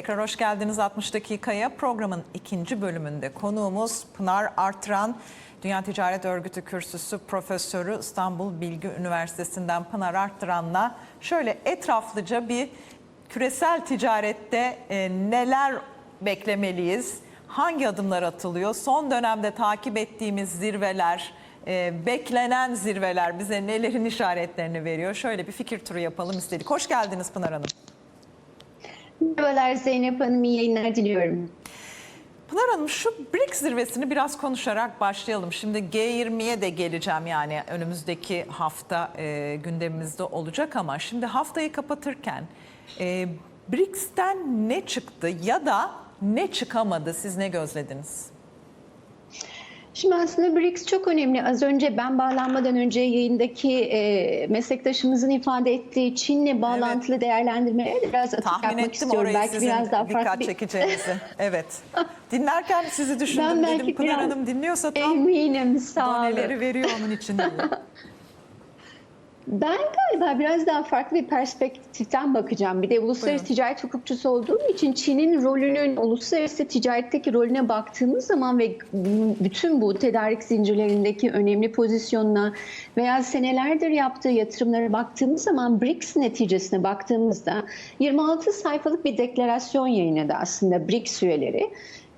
Tekrar hoş geldiniz 60 dakikaya. Programın ikinci bölümünde konuğumuz Pınar Artran. Dünya Ticaret Örgütü kürsüsü profesörü İstanbul Bilgi Üniversitesi'nden Pınar Artran'la şöyle etraflıca bir küresel ticarette e, neler beklemeliyiz? Hangi adımlar atılıyor? Son dönemde takip ettiğimiz zirveler, e, beklenen zirveler bize nelerin işaretlerini veriyor? Şöyle bir fikir turu yapalım istedik. Hoş geldiniz Pınar Hanım. Merhabalar Zeynep Hanım, iyi yayınlar diliyorum. Pınar Hanım şu BRICS zirvesini biraz konuşarak başlayalım. Şimdi G20'ye de geleceğim yani önümüzdeki hafta e, gündemimizde olacak ama şimdi haftayı kapatırken e, BRICS'ten ne çıktı ya da ne çıkamadı siz ne gözlediniz? Şimdi aslında BRICS çok önemli. Az önce ben bağlanmadan önce yayındaki e, meslektaşımızın ifade ettiği Çin'le bağlantılı değerlendirmelere de biraz atıf Tahmin yapmak istiyorum. Belki biraz daha dikkat farklı bir... çekeceğinizi. Evet. Dinlerken sizi düşündüm Ben dedim belki Pınar biraz Hanım dinliyorsa tam Eminim, sağ doneleri veriyor onun için. Ben galiba biraz daha farklı bir perspektiften bakacağım. Bir de uluslararası Buyurun. ticaret hukukçusu olduğum için Çin'in rolünün uluslararası ticaretteki rolüne baktığımız zaman ve bütün bu tedarik zincirlerindeki önemli pozisyonuna veya senelerdir yaptığı yatırımlara baktığımız zaman BRICS neticesine baktığımızda 26 sayfalık bir deklarasyon yayınladı aslında BRICS üyeleri.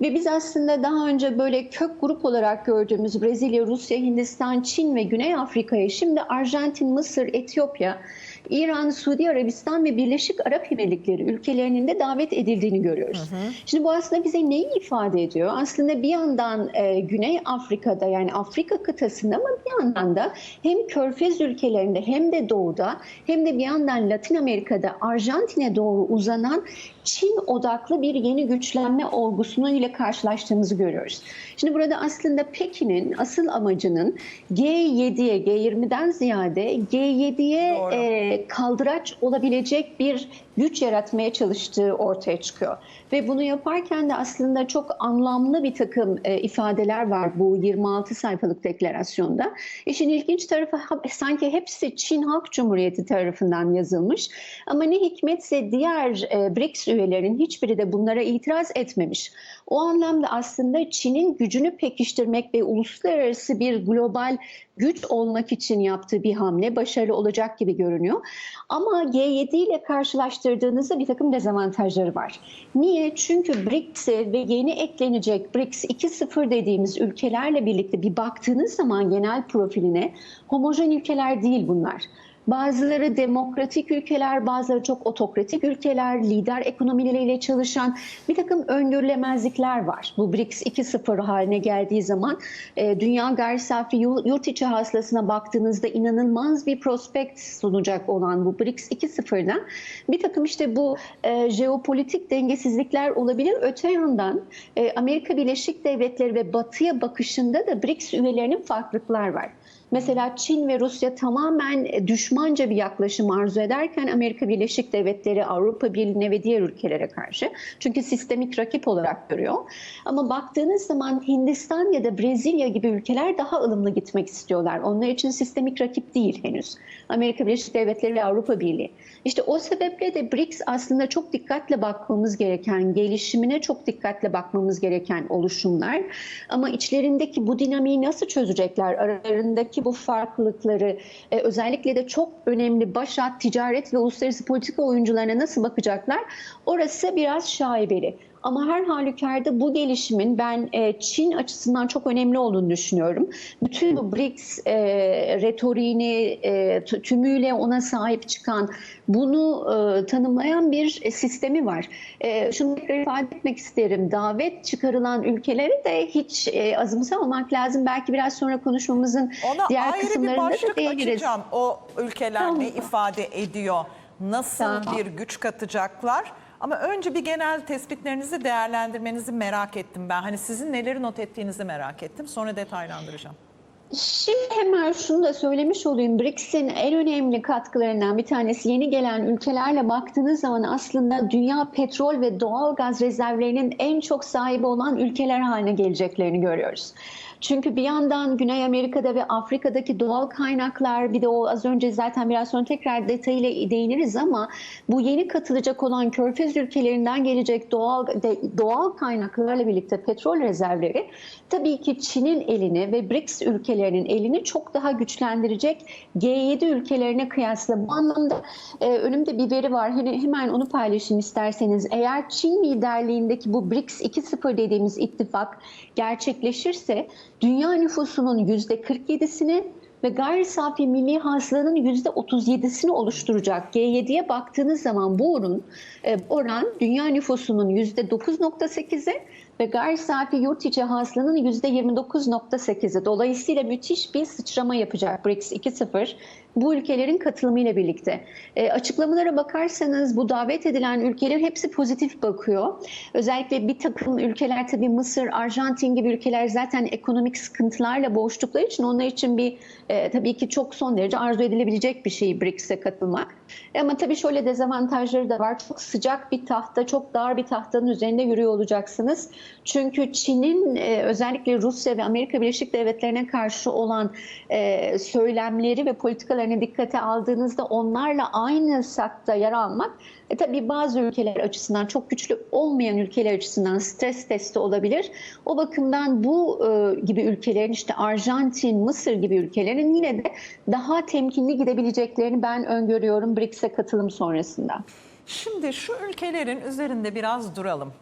Ve biz aslında daha önce böyle kök grup olarak gördüğümüz Brezilya, Rusya, Hindistan, Çin ve Güney Afrika'ya şimdi Arjantin, Mısır, Etiyopya, İran, Suudi Arabistan ve Birleşik Arap Emirlikleri ülkelerinin de davet edildiğini görüyoruz. Şimdi bu aslında bize neyi ifade ediyor? Aslında bir yandan e, Güney Afrika'da yani Afrika kıtasında ama bir yandan da hem Körfez ülkelerinde hem de doğuda hem de bir yandan Latin Amerika'da Arjantin'e doğru uzanan Çin odaklı bir yeni güçlenme olgusunu ile karşılaştığımızı görüyoruz. Şimdi burada aslında Pekin'in asıl amacının G7'ye, G20'den ziyade G7'ye Doğru. e, kaldıraç olabilecek bir güç yaratmaya çalıştığı ortaya çıkıyor. Ve bunu yaparken de aslında çok anlamlı bir takım e, ifadeler var bu 26 sayfalık deklarasyonda. İşin ilginç tarafı sanki hepsi Çin Halk Cumhuriyeti tarafından yazılmış. Ama ne hikmetse diğer e, BRICS üyelerinin hiçbiri de bunlara itiraz etmemiş. O anlamda aslında Çin'in gücünü pekiştirmek ve uluslararası bir global güç olmak için yaptığı bir hamle başarılı olacak gibi görünüyor. Ama G7 ile karşılaştırdığınızda bir takım dezavantajları var. Niye? Çünkü BRICS'e ve yeni eklenecek BRICS 2.0 dediğimiz ülkelerle birlikte bir baktığınız zaman genel profiline homojen ülkeler değil bunlar. Bazıları demokratik ülkeler, bazıları çok otokratik ülkeler, lider ekonomileriyle çalışan bir takım öngörülemezlikler var. Bu BRICS 2.0 haline geldiği zaman e, dünya gayri safi yu- yurt içi hasılasına baktığınızda inanılmaz bir prospekt sunacak olan bu BRICS 2.0'dan bir takım işte bu e, jeopolitik dengesizlikler olabilir. Öte yandan e, Amerika Birleşik Devletleri ve Batı'ya bakışında da BRICS üyelerinin farklılıklar var. Mesela Çin ve Rusya tamamen düşmanca bir yaklaşım arzu ederken Amerika Birleşik Devletleri Avrupa Birliği'ne ve diğer ülkelere karşı çünkü sistemik rakip olarak görüyor. Ama baktığınız zaman Hindistan ya da Brezilya gibi ülkeler daha ılımlı gitmek istiyorlar. Onlar için sistemik rakip değil henüz. Amerika Birleşik Devletleri ve Avrupa Birliği. İşte o sebeple de BRICS aslında çok dikkatle bakmamız gereken, gelişimine çok dikkatle bakmamız gereken oluşumlar. Ama içlerindeki bu dinamiği nasıl çözecekler? Aralarındaki bu farklılıkları e, özellikle de çok önemli başat, ticaret ve uluslararası politika oyuncularına nasıl bakacaklar? Orası biraz şaibeli. Ama her halükarda bu gelişimin ben e, Çin açısından çok önemli olduğunu düşünüyorum. Bütün bu BRICS e, retoriğini e, tümüyle ona sahip çıkan, bunu e, tanımlayan bir sistemi var. E, şunu tekrar ifade etmek isterim. Davet çıkarılan ülkeleri de hiç e, azımsamamak lazım. Belki biraz sonra konuşmamızın Ona diğer ayrı bir kısımlarında da başlık değiniriz. açacağım. O ülkeler Tamam. ne ifade ediyor? Nasıl Tamam. bir güç katacaklar? Ama önce bir genel tespitlerinizi değerlendirmenizi merak ettim ben. Hani sizin neleri not ettiğinizi merak ettim. Sonra detaylandıracağım. Şimdi hemen şunu da söylemiş olayım. BRICS'in en önemli katkılarından bir tanesi yeni gelen ülkelerle baktığınız zaman aslında dünya petrol ve doğal gaz rezervlerinin en çok sahibi olan ülkeler haline geleceklerini görüyoruz. Çünkü bir yandan Güney Amerika'da ve Afrika'daki doğal kaynaklar bir de o az önce zaten biraz sonra tekrar detayıyla değiniriz ama bu yeni katılacak olan Körfez ülkelerinden gelecek doğal doğal kaynaklarla birlikte petrol rezervleri tabii ki Çin'in elini ve BRICS ülkelerinin elini çok daha güçlendirecek G7 ülkelerine kıyasla. Bu anlamda e, önümde bir veri var. Hani hemen onu paylaşayım isterseniz. Eğer Çin liderliğindeki bu BRICS 2.0 dediğimiz ittifak gerçekleşirse dünya nüfusunun %47'sini ve gayri safi milli hasılanın %37'sini oluşturacak. G7'ye baktığınız zaman bu oran, e, oran dünya nüfusunun %9.8'e ve gayri safi yurt içi hasılanın %29.8'i. Dolayısıyla müthiş bir sıçrama yapacak BRICS 2.0 bu ülkelerin katılımıyla birlikte. E, açıklamalara bakarsanız bu davet edilen ülkelerin hepsi pozitif bakıyor. Özellikle bir takım ülkeler tabii Mısır, Arjantin gibi ülkeler zaten ekonomik sıkıntılarla boğuştukları için onlar için bir e, tabii ki çok son derece arzu edilebilecek bir şey BRICS'e katılmak. Ama tabii şöyle dezavantajları da var. Çok sıcak bir tahta, çok dar bir tahtanın üzerinde yürüyor olacaksınız. Çünkü Çin'in e, özellikle Rusya ve Amerika Birleşik Devletleri'ne karşı olan e, söylemleri ve politikalarını dikkate aldığınızda onlarla aynı sakta yer almak e, tabii bazı ülkeler açısından çok güçlü olmayan ülkeler açısından stres testi olabilir. O bakımdan bu e, gibi ülkelerin işte Arjantin, Mısır gibi ülkelerin yine de daha temkinli gidebileceklerini ben öngörüyorum BRICS'e katılım sonrasında. Şimdi şu ülkelerin üzerinde biraz duralım.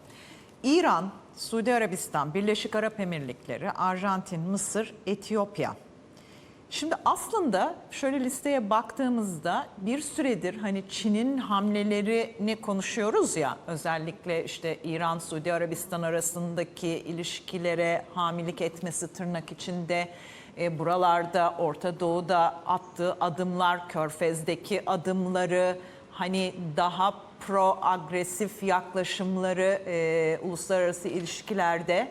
İran, Suudi Arabistan, Birleşik Arap Emirlikleri, Arjantin, Mısır, Etiyopya. Şimdi aslında şöyle listeye baktığımızda bir süredir hani Çin'in hamlelerini konuşuyoruz ya özellikle işte İran Suudi Arabistan arasındaki ilişkilere hamilik etmesi tırnak içinde e, buralarda Orta Doğu'da attığı adımlar, Körfez'deki adımları hani daha pro agresif yaklaşımları e, uluslararası ilişkilerde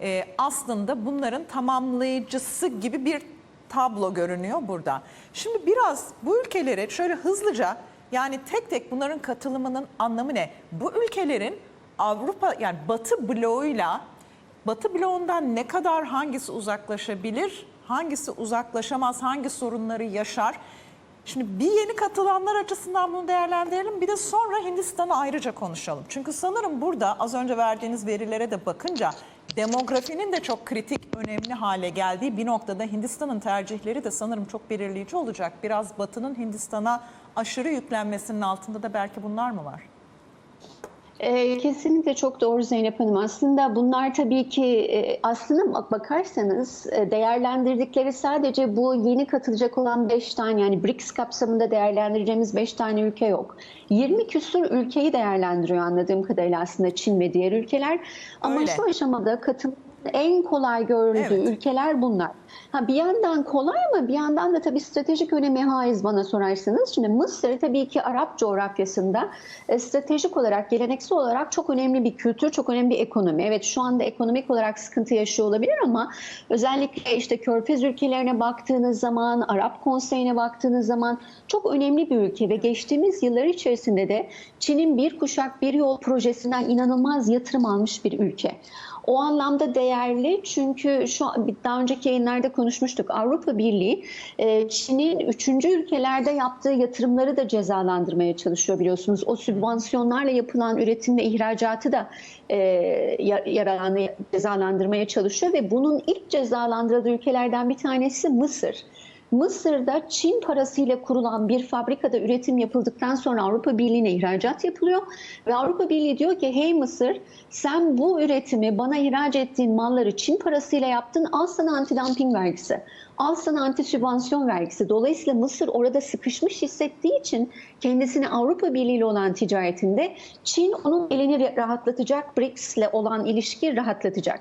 e, aslında bunların tamamlayıcısı gibi bir tablo görünüyor burada. Şimdi biraz bu ülkeleri şöyle hızlıca yani tek tek bunların katılımının anlamı ne? Bu ülkelerin Avrupa yani Batı bloğuyla Batı bloğundan ne kadar hangisi uzaklaşabilir, hangisi uzaklaşamaz, hangi sorunları yaşar? Şimdi bir yeni katılanlar açısından bunu değerlendirelim. Bir de sonra Hindistan'ı ayrıca konuşalım. Çünkü sanırım burada az önce verdiğiniz verilere de bakınca demografinin de çok kritik, önemli hale geldiği bir noktada Hindistan'ın tercihleri de sanırım çok belirleyici olacak. Biraz Batı'nın Hindistan'a aşırı yüklenmesinin altında da belki bunlar mı var? E, kesinlikle çok doğru Zeynep Hanım. Aslında bunlar tabii ki e, aslında bak bakarsanız e, değerlendirdikleri sadece bu yeni katılacak olan 5 tane yani BRICS kapsamında değerlendireceğimiz 5 tane ülke yok. 20 küsur ülkeyi değerlendiriyor anladığım kadarıyla aslında Çin ve diğer ülkeler. Ama Öyle. şu aşamada katılım en kolay görüldüğü Evet. ülkeler bunlar. Ha bir yandan kolay ama bir yandan da tabii stratejik önemi haiz bana sorarsanız. Şimdi Mısır tabii ki Arap coğrafyasında e, stratejik olarak, geleneksel olarak çok önemli bir kültür, çok önemli bir ekonomi. Evet şu anda ekonomik olarak sıkıntı yaşıyor olabilir ama özellikle işte Körfez ülkelerine baktığınız zaman, Arap Konseyi'ne baktığınız zaman çok önemli bir ülke ve geçtiğimiz yıllar içerisinde de Çin'in bir kuşak bir yol projesinden inanılmaz yatırım almış bir ülke. O anlamda değerli çünkü şu daha önceki yayınlarda konuşmuştuk. Avrupa Birliği e, Çin'in üçüncü ülkelerde yaptığı yatırımları da cezalandırmaya çalışıyor biliyorsunuz. O sübvansiyonlarla yapılan üretim ve ihracatı da e, ya- yaralanı cezalandırmaya çalışıyor ve bunun ilk cezalandırıldığı ülkelerden bir tanesi Mısır. Mısır'da Çin parasıyla kurulan bir fabrikada üretim yapıldıktan sonra Avrupa Birliği'ne ihracat yapılıyor ve Avrupa Birliği diyor ki hey Mısır sen bu üretimi bana ihraç ettiğin malları Çin parasıyla yaptın al sana antidumping vergisi. Al sana anti sübvansiyon vergisi. Dolayısıyla Mısır orada sıkışmış hissettiği için kendisini Avrupa Birliği ile olan ticaretinde Çin onun elini rahatlatacak, BRICS ile olan ilişki rahatlatacak.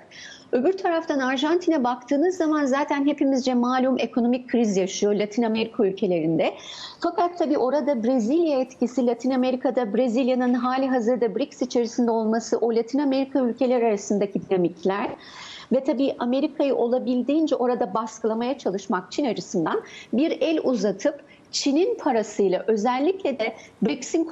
Öbür taraftan Arjantin'e baktığınız zaman zaten hepimizce malum ekonomik kriz yaşıyor Latin Amerika ülkelerinde. Fakat tabii orada Brezilya etkisi, Latin Amerika'da Brezilya'nın hali hazırda BRICS içerisinde olması, o Latin Amerika ülkeleri arasındaki dinamikler ve tabii Amerika'yı olabildiğince orada baskılamaya çalışmak Çin açısından bir el uzatıp Çin'in parasıyla özellikle de BRICS'in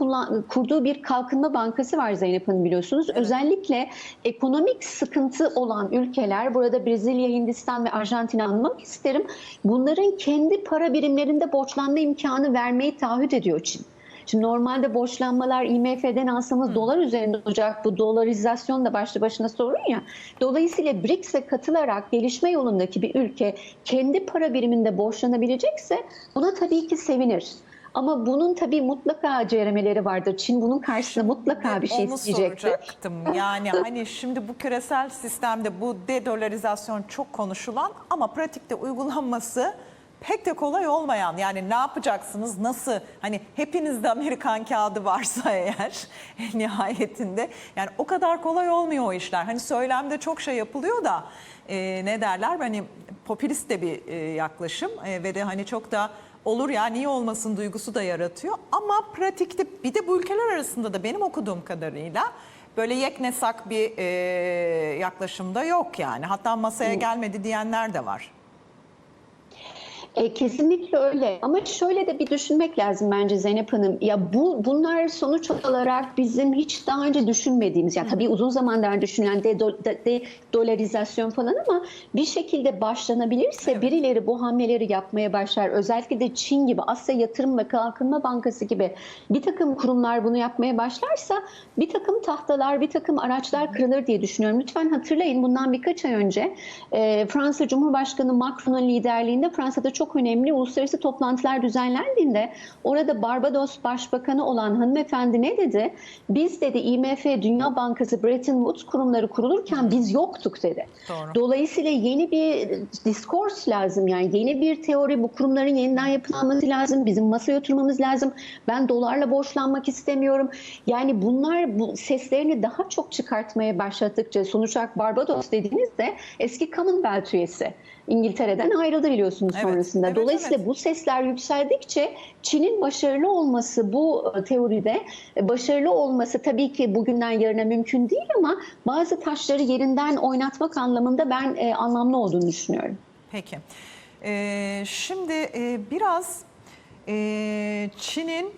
kurduğu bir kalkınma bankası var Zeynep Hanım biliyorsunuz. Özellikle ekonomik sıkıntı olan ülkeler burada Brezilya, Hindistan ve Arjantin'i anmak isterim. Bunların kendi para birimlerinde borçlanma imkanı vermeyi taahhüt ediyor Çin. Şimdi normalde borçlanmalar IMF'den alsanız dolar üzerinde olacak. Bu dolarizasyon da başlı başına sorun ya. Dolayısıyla BRICS'e katılarak gelişme yolundaki bir ülke kendi para biriminde borçlanabilecekse buna tabii ki sevinir. Ama bunun tabii mutlaka ceremeleri vardır. Çin bunun karşısında mutlaka bir şey Onu isteyecektir. soracaktım. Yani hani şimdi bu küresel sistemde bu dedolarizasyon çok konuşulan ama pratikte uygulanması pek de kolay olmayan. Yani ne yapacaksınız? Nasıl? Hani hepinizde Amerikan kağıdı varsa eğer nihayetinde. Yani o kadar kolay olmuyor o işler. Hani söylemde çok şey yapılıyor da e, ne derler? Hani popülist de bir e, yaklaşım e, ve de hani çok da olur ya niye olmasın duygusu da yaratıyor. Ama pratikte bir de bu ülkeler arasında da benim okuduğum kadarıyla böyle yeknesak bir e, yaklaşımda yok yani. Hatta masaya gelmedi diyenler de var. E, kesinlikle öyle. Ama şöyle de bir düşünmek lazım bence Zeynep Hanım. Ya bu bunlar sonuç olarak bizim hiç daha önce düşünmediğimiz, ya tabii uzun zamandır düşünülen de, de, de dolarizasyon falan ama bir şekilde başlanabilirse Evet. birileri bu hamleleri yapmaya başlar. Özellikle de Çin gibi, Asya Yatırım ve Kalkınma Bankası gibi bir takım kurumlar bunu yapmaya başlarsa bir takım tahtalar, bir takım araçlar kırılır diye düşünüyorum. Lütfen hatırlayın bundan birkaç ay önce e, Fransa Cumhurbaşkanı Macron'un liderliğinde Fransa'da çok önemli uluslararası toplantılar düzenlendiğinde orada Barbados Başbakanı olan hanımefendi ne dedi? Biz dedi IMF, Dünya Bankası, Bretton Woods kurumları kurulurken biz yoktuk dedi. Doğru. Dolayısıyla yeni bir diskors lazım yani yeni bir teori bu kurumların yeniden yapılanması lazım. Bizim masaya oturmamız lazım. Ben dolarla borçlanmak istemiyorum. Yani bunlar bu seslerini daha çok çıkartmaya başladıkça sonuç olarak Barbados dediğinizde eski Commonwealth üyesi. İngiltere'den ayrıldı biliyorsunuz Evet, sonrasında. evet, Dolayısıyla evet. bu sesler yükseldikçe Çin'in başarılı olması bu e, teoride e, başarılı olması tabii ki bugünden yarına mümkün değil ama bazı taşları yerinden oynatmak anlamında ben e, anlamlı olduğunu düşünüyorum. Peki. Ee, şimdi e, biraz e, Çin'in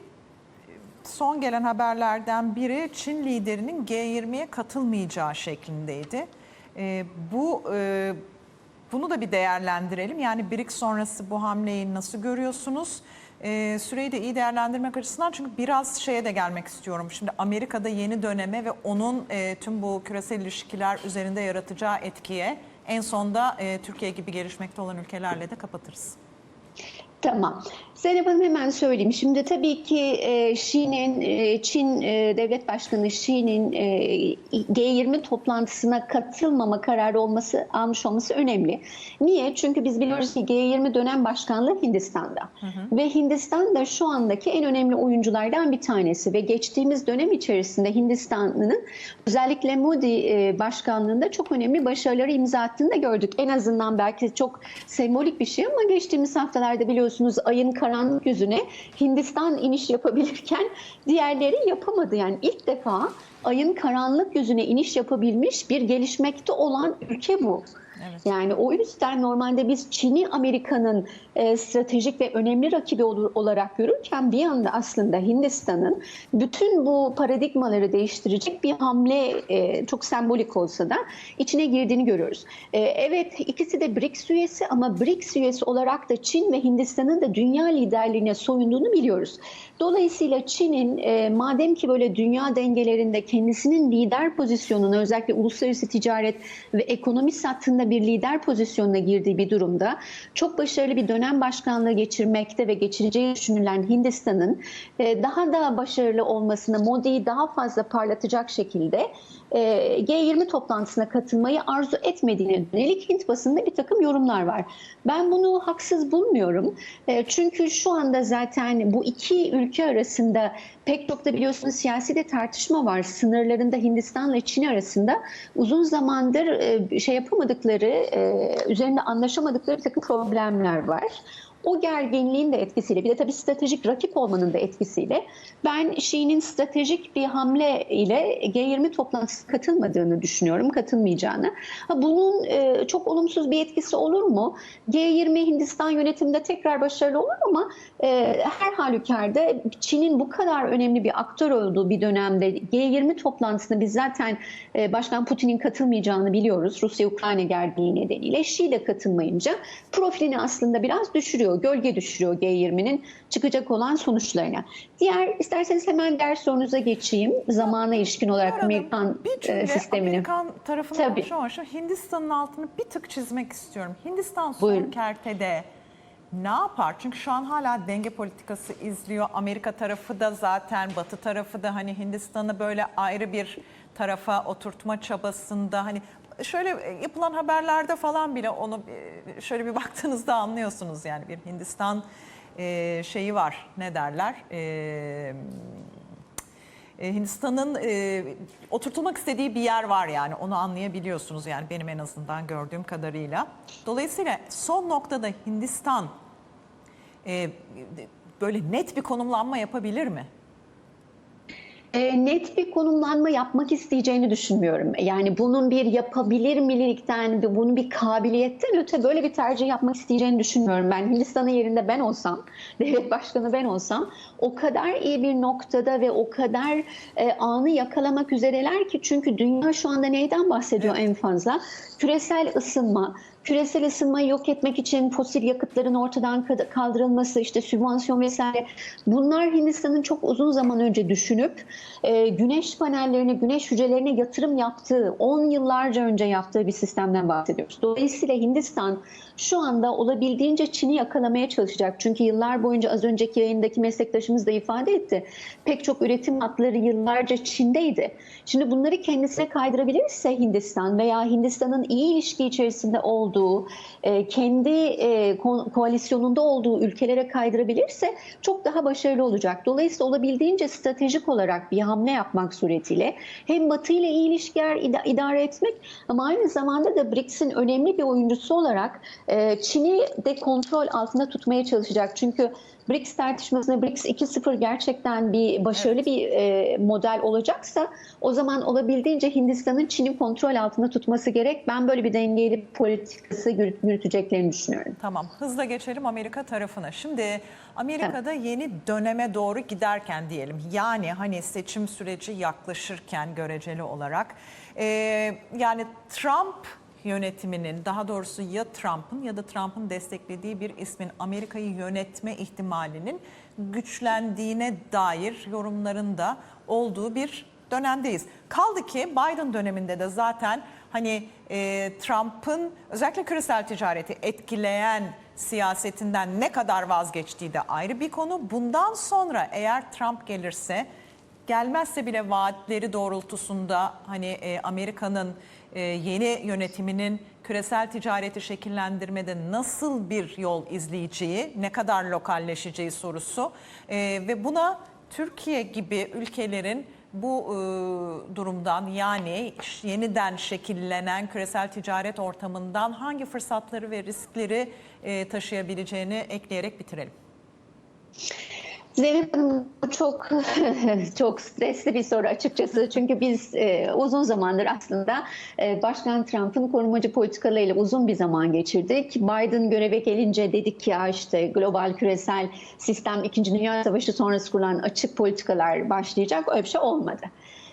son gelen haberlerden biri Çin liderinin G20'ye katılmayacağı şeklindeydi. E, bu e, bunu da bir değerlendirelim. Yani BRICS sonrası bu hamleyi nasıl görüyorsunuz? E, süreyi de iyi değerlendirmek açısından çünkü biraz şeye de gelmek istiyorum. Şimdi Amerika'da yeni döneme ve onun e, tüm bu küresel ilişkiler üzerinde yaratacağı etkiye en sonda e, Türkiye gibi gelişmekte olan ülkelerle de kapatırız. Tamam. Zeynep Hanım hemen söyleyeyim. Şimdi tabii ki e, Xi'nin, e, Çin e, Devlet Başkanı Xi'nin e, G20 toplantısına katılmama kararı olması almış olması önemli. Niye? Çünkü biz biliyoruz ki G20 dönem başkanlığı Hindistan'da. Ve Hindistan da şu andaki en önemli oyunculardan bir tanesi ve geçtiğimiz dönem içerisinde Hindistan'ın özellikle Modi e, başkanlığında çok önemli başarıları imza attığını da gördük. En azından belki çok sembolik bir şey ama geçtiğimiz haftalarda biliyorsunuz ayın karanlık yüzüne Hindistan iniş yapabilirken diğerleri yapamadı. Yani ilk defa ayın karanlık yüzüne iniş yapabilmiş bir gelişmekte olan ülke bu. Evet. Yani o yüzden normalde biz Çin'i Amerika'nın e, stratejik ve önemli rakibi ol- olarak görürken bir yanda aslında Hindistan'ın bütün bu paradigmaları değiştirecek bir hamle e, çok sembolik olsa da içine girdiğini görüyoruz. E, evet ikisi de BRICS üyesi ama BRICS üyesi olarak da Çin ve Hindistan'ın da dünya liderliğine soyunduğunu biliyoruz. Dolayısıyla Çin'in e, madem ki böyle dünya dengelerinde kendisinin lider pozisyonunu özellikle uluslararası ticaret ve ekonomi hattında bir lider pozisyonuna girdiği bir durumda çok başarılı bir dönem başkanlığı geçirmekte ve geçireceği düşünülen Hindistan'ın e, daha da başarılı olmasını Modi'yi daha fazla parlatacak şekilde G20 toplantısına katılmayı arzu etmediğine yönelik Hint basında bir takım yorumlar var. Ben bunu haksız bulmuyorum. E, çünkü şu anda zaten bu iki ülke arasında pek çok da biliyorsunuz siyasi de tartışma var. Sınırlarında Hindistan ile Çin arasında uzun zamandır e, şey yapamadıkları, e, üzerinde anlaşamadıkları bir takım problemler var. O gerginliğin de etkisiyle bir de tabii stratejik rakip olmanın da etkisiyle ben Şi'nin stratejik bir hamle ile G20 toplantısına katılmadığını düşünüyorum, katılmayacağını. Ha, bunun e, çok olumsuz bir etkisi olur mu? G20 Hindistan yönetiminde tekrar başarılı olur ama e, her halükarda Çin'in bu kadar önemli bir aktör olduğu bir dönemde G20 toplantısına biz zaten e, Başkan Putin'in katılmayacağını biliyoruz. Rusya-Ukrayna gerginliği nedeniyle. Şi de katılmayınca profilini aslında biraz düşürüyor, gölge düşürüyor G20'nin çıkacak olan sonuçlarına. Diğer isterseniz hemen diğer sorunuza geçeyim. Zamana ilişkin olarak Arada Amerikan bir cümle e, sistemini. Amerikan tarafına Tabii. şu an şu Hindistan'ın altını bir tık çizmek istiyorum. Hindistan son Buyurun. kertede ne yapar? Çünkü şu an hala denge politikası izliyor. Amerika tarafı da zaten Batı tarafı da hani Hindistan'ı böyle ayrı bir tarafa oturtma çabasında hani şöyle yapılan haberlerde falan bile onu e, şöyle bir baktığınızda anlıyorsunuz yani bir Hindistan e, şeyi var ne derler e, e, Hindistan'ın e, oturtulmak istediği bir yer var yani onu anlayabiliyorsunuz yani benim en azından gördüğüm kadarıyla. Dolayısıyla son noktada Hindistan e, böyle net bir konumlanma yapabilir mi? E, net bir konumlanma yapmak isteyeceğini düşünmüyorum. Yani bunun bir yapabilir milikten, bir- bunun bir kabiliyetten öte böyle bir tercih yapmak isteyeceğini düşünmüyorum. Ben Hindistan'ın yerinde ben olsam, devlet başkanı ben olsam o kadar iyi bir noktada ve o kadar e, anı yakalamak üzereler ki çünkü dünya şu anda neyden bahsediyor en fazla? Küresel ısınma, küresel ısınmayı yok etmek için fosil yakıtların ortadan kaldırılması, işte sübvansiyon vesaire bunlar Hindistan'ın çok uzun zaman önce düşünüp e, güneş panellerine, güneş hücrelerine yatırım yaptığı, 10 yıllarca önce yaptığı bir sistemden bahsediyoruz. Dolayısıyla Hindistan şu anda olabildiğince Çin'i yakalamaya çalışacak. Çünkü yıllar boyunca az önceki yayındaki meslektaşımız da ifade etti. Pek çok üretim hatları yıllarca Çin'deydi. Şimdi bunları kendisine kaydırabilirse Hindistan veya Hindistan'ın iyi ilişki içerisinde olduğu, e, kendi e, ko- koalisyonunda olduğu ülkelere kaydırabilirse çok daha başarılı olacak. Dolayısıyla olabildiğince stratejik olarak bir hamle yapmak suretiyle hem Batı ile iyi ilişkiler ida- idare etmek ama aynı zamanda da BRICS'in önemli bir oyuncusu olarak e, Çin'i de kontrol altında tutmaya çalışacak. Çünkü BRICS tartışmasında BRICS 2.0 gerçekten bir başarılı bir e, model olacaksa o zaman olabildiğince Hindistan'ın Çin'i kontrol altında tutması gerek. Ben böyle bir dengeli politikası yürüt- yürüteceklerini düşünüyorum. Tamam hızla geçelim Amerika tarafına. Şimdi Amerika'da yeni döneme doğru giderken diyelim yani hani seçim süreci yaklaşırken göreceli olarak e, yani Trump yönetiminin daha doğrusu ya Trump'ın ya da Trump'ın desteklediği bir ismin Amerika'yı yönetme ihtimalinin güçlendiğine dair yorumların da olduğu bir dönemdeyiz. Kaldı ki Biden döneminde de zaten hani e, Trump'ın özellikle küresel ticareti etkileyen siyasetinden ne kadar vazgeçtiği de ayrı bir konu. Bundan sonra eğer Trump gelirse gelmezse bile vaatleri doğrultusunda hani e, Amerika'nın e, yeni yönetiminin küresel ticareti şekillendirmede nasıl bir yol izleyeceği, ne kadar lokalleşeceği sorusu E, ve buna Türkiye gibi ülkelerin bu e, durumdan yani yeniden şekillenen küresel ticaret ortamından hangi fırsatları ve riskleri e, taşıyabileceğini ekleyerek bitirelim. Zeynep Hanım bu çok çok stresli bir soru açıkçası. Çünkü biz e, uzun zamandır aslında e, Başkan Trump'ın korumacı politikalarıyla uzun bir zaman geçirdik. Biden göreve gelince dedik ki ya işte global küresel sistem 2. Dünya Savaşı sonrası kurulan açık politikalar başlayacak. Öyle bir şey olmadı.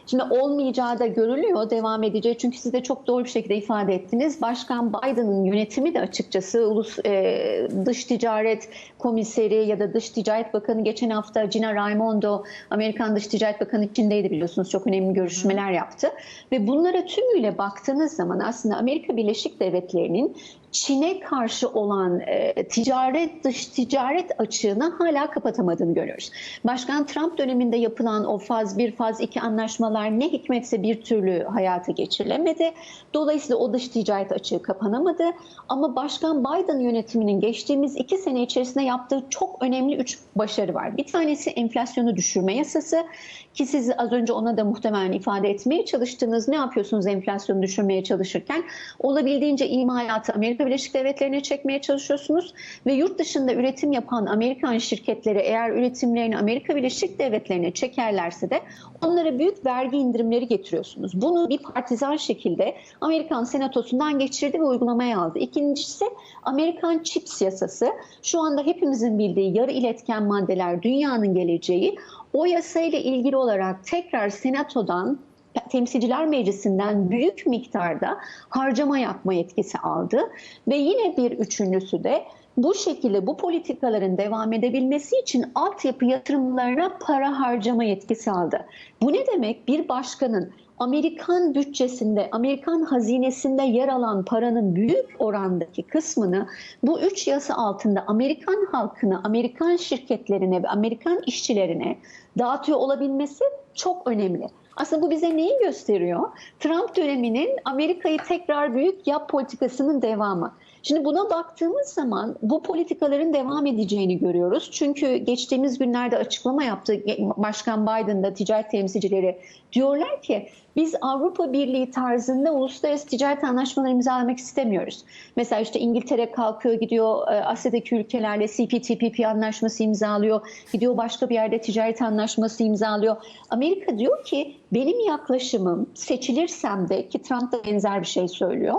Şimdi olmayacağı da görülüyor, devam edeceği. Çünkü siz de çok doğru bir şekilde ifade ettiniz. Başkan Biden'ın yönetimi de açıkçası ulus e, dış ticaret komiseri ya da dış ticaret bakanı geçen hafta Gina Raimondo Amerikan dış ticaret bakanı içindeydi biliyorsunuz. Çok önemli görüşmeler yaptı. Ve bunlara tümüyle baktığınız zaman aslında Amerika Birleşik Devletleri'nin Çin'e karşı olan e, ticaret dış ticaret açığını hala kapatamadığını görüyoruz. Başkan Trump döneminde yapılan o faz 1 faz 2 anlaşmalar ne hikmetse bir türlü hayata geçirilemedi. Dolayısıyla o dış ticaret açığı kapanamadı. Ama Başkan Biden yönetiminin geçtiğimiz iki sene içerisinde yaptığı çok önemli üç başarı var. Bir tanesi enflasyonu düşürme yasası ki siz az önce ona da muhtemelen ifade etmeye çalıştınız. Ne yapıyorsunuz enflasyonu düşürmeye çalışırken? Olabildiğince imalatı Amerika Birleşik Devletleri'ne çekmeye çalışıyorsunuz ve yurt dışında üretim yapan Amerikan şirketleri eğer üretimlerini Amerika Birleşik Devletleri'ne çekerlerse de onlara büyük vergi indirimleri getiriyorsunuz. Bunu bir partizan şekilde Amerikan Senatosu'ndan geçirdi ve uygulamaya aldı. İkincisi Amerikan Chips yasası. Şu anda hepimizin bildiği yarı iletken maddeler dünyanın geleceği. O yasayla ilgili olarak tekrar Senato'dan Temsilciler Meclisi'nden büyük miktarda harcama yapma yetkisi aldı ve yine bir üçüncüsü de bu şekilde bu politikaların devam edebilmesi için altyapı yatırımlarına para harcama yetkisi aldı. Bu ne demek? Bir başkanın Amerikan bütçesinde, Amerikan hazinesinde yer alan paranın büyük orandaki kısmını bu üç yasa altında Amerikan halkına, Amerikan şirketlerine ve Amerikan işçilerine dağıtıyor olabilmesi çok önemli. Aslında bu bize neyi gösteriyor? Trump döneminin Amerika'yı tekrar büyük yap politikasının devamı. Şimdi buna baktığımız zaman bu politikaların devam edeceğini görüyoruz. Çünkü geçtiğimiz günlerde açıklama yaptı Başkan Biden'da ticaret temsilcileri. Diyorlar ki biz Avrupa Birliği tarzında uluslararası ticaret anlaşmaları imzalamak istemiyoruz. Mesela işte İngiltere kalkıyor gidiyor e, Asya'daki ülkelerle CPTPP anlaşması imzalıyor. Gidiyor başka bir yerde ticaret anlaşması imzalıyor. Amerika diyor ki benim yaklaşımım seçilirsem de ki Trump da benzer bir şey söylüyor.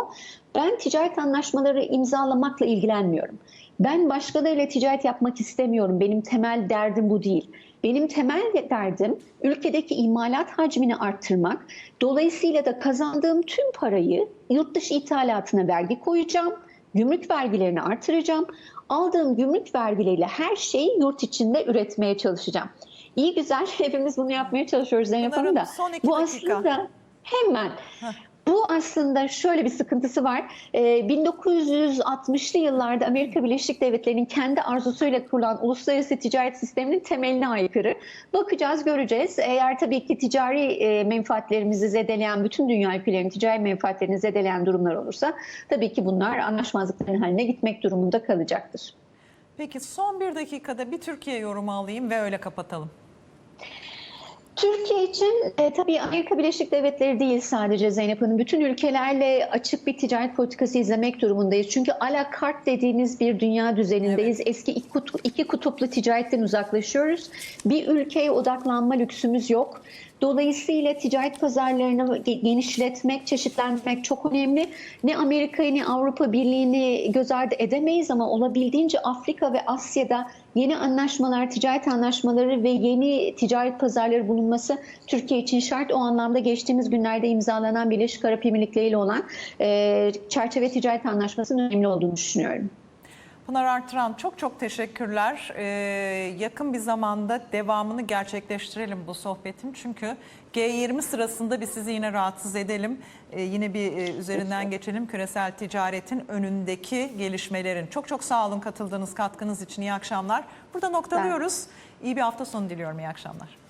Ben ticaret anlaşmaları imzalamakla ilgilenmiyorum. Ben başkalarıyla ticaret yapmak istemiyorum. Benim temel derdim bu değil. Benim temel derdim ülkedeki imalat hacmini arttırmak. Dolayısıyla da kazandığım tüm parayı yurt dışı ithalatına vergi koyacağım. Gümrük vergilerini artıracağım. Aldığım gümrük vergileriyle her şeyi yurt içinde üretmeye çalışacağım. İyi güzel hepimiz bunu yapmaya çalışıyoruz Zeynep Hanım da. Bu dakika. aslında hemen bu aslında şöyle bir sıkıntısı var. Ee, 1960'lı yıllarda Amerika Birleşik Devletleri'nin kendi arzusuyla kurulan uluslararası ticaret sisteminin temeline aykırı. Bakacağız, göreceğiz. Eğer tabii ki ticari e, menfaatlerimizi zedeleyen, bütün dünya ülkelerinin ticari menfaatlerini zedeleyen durumlar olursa tabii ki bunlar anlaşmazlıkların haline gitmek durumunda kalacaktır. Peki son bir dakikada bir Türkiye yorumu alayım ve öyle kapatalım. Türkiye için e, tabii Amerika Birleşik Devletleri değil sadece Zeynep Hanım. Bütün ülkelerle açık bir ticaret politikası izlemek durumundayız. Çünkü ala kart dediğimiz bir dünya düzenindeyiz. Eski iki, kutu- iki kutuplu ticaretten uzaklaşıyoruz. Bir ülkeye odaklanma lüksümüz yok. Dolayısıyla ticaret pazarlarını ge- genişletmek, çeşitlendirmek çok önemli. Ne Amerika'yı ne Avrupa Birliği'ni göz ardı edemeyiz ama olabildiğince Afrika ve Asya'da yeni anlaşmalar, ticaret anlaşmaları ve yeni ticaret pazarları bulunması Türkiye için şart. O anlamda geçtiğimiz günlerde imzalanan Birleşik Arap Emirlikleri ile olan e, çerçeve ticaret anlaşmasının önemli olduğunu düşünüyorum. Pınar Artıran çok çok teşekkürler. Ee, yakın bir zamanda devamını gerçekleştirelim bu sohbetin. Çünkü G20 sırasında biz sizi yine rahatsız edelim. Ee, yine bir e, üzerinden geçelim küresel ticaretin önündeki gelişmelerin. Çok çok sağ olun katıldığınız katkınız için iyi akşamlar. Burada noktalıyoruz. İyi bir hafta sonu diliyorum iyi akşamlar.